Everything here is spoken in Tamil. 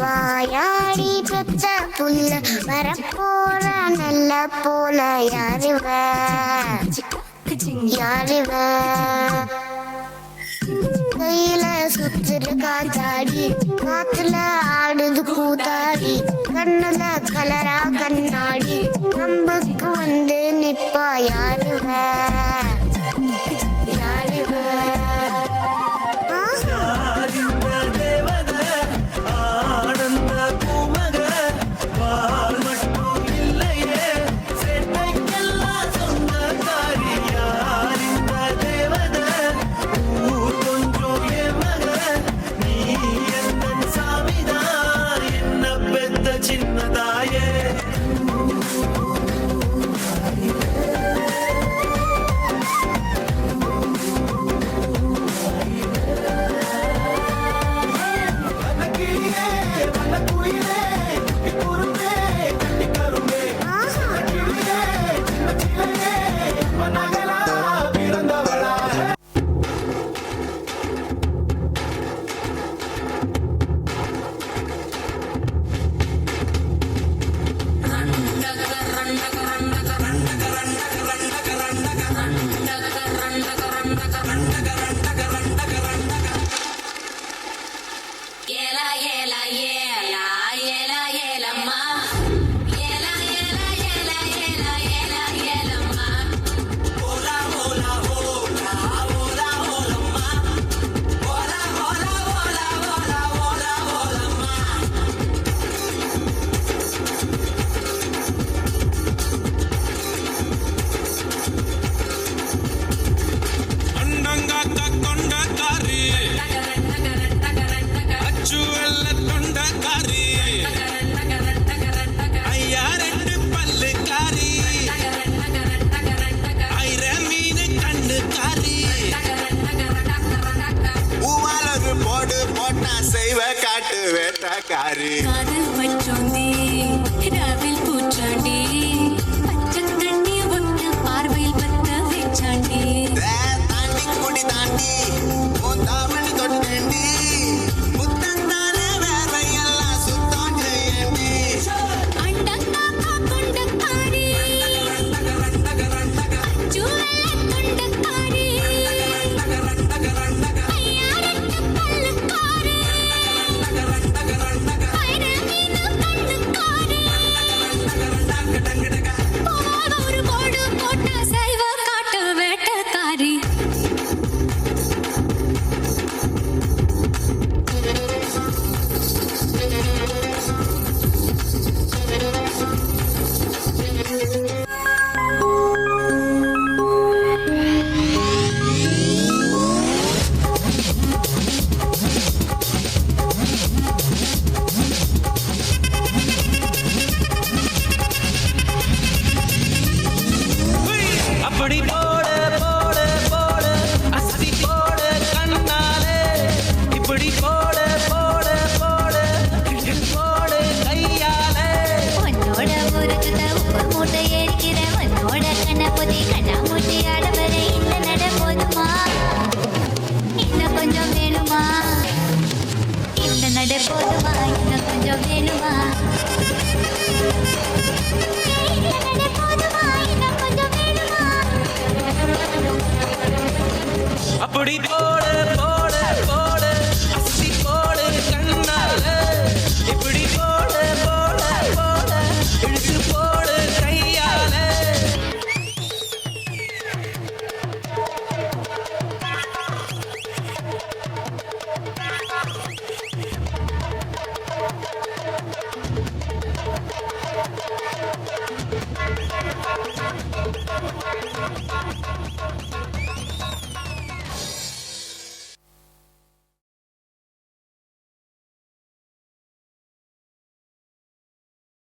வாயாடி பெத்த புல்ல வரப்போற நல்ல போல யாருவ யாருவ கையில சுத்துற காத்தாடி காத்துல ஆடுது கூத்தாடி கண்ணுல கலரா கண்ணாடி நம்புக்கு வந்து நிப்பா யாருவ Can I வேட்டாக்காரு. கரும்பு சொந்தி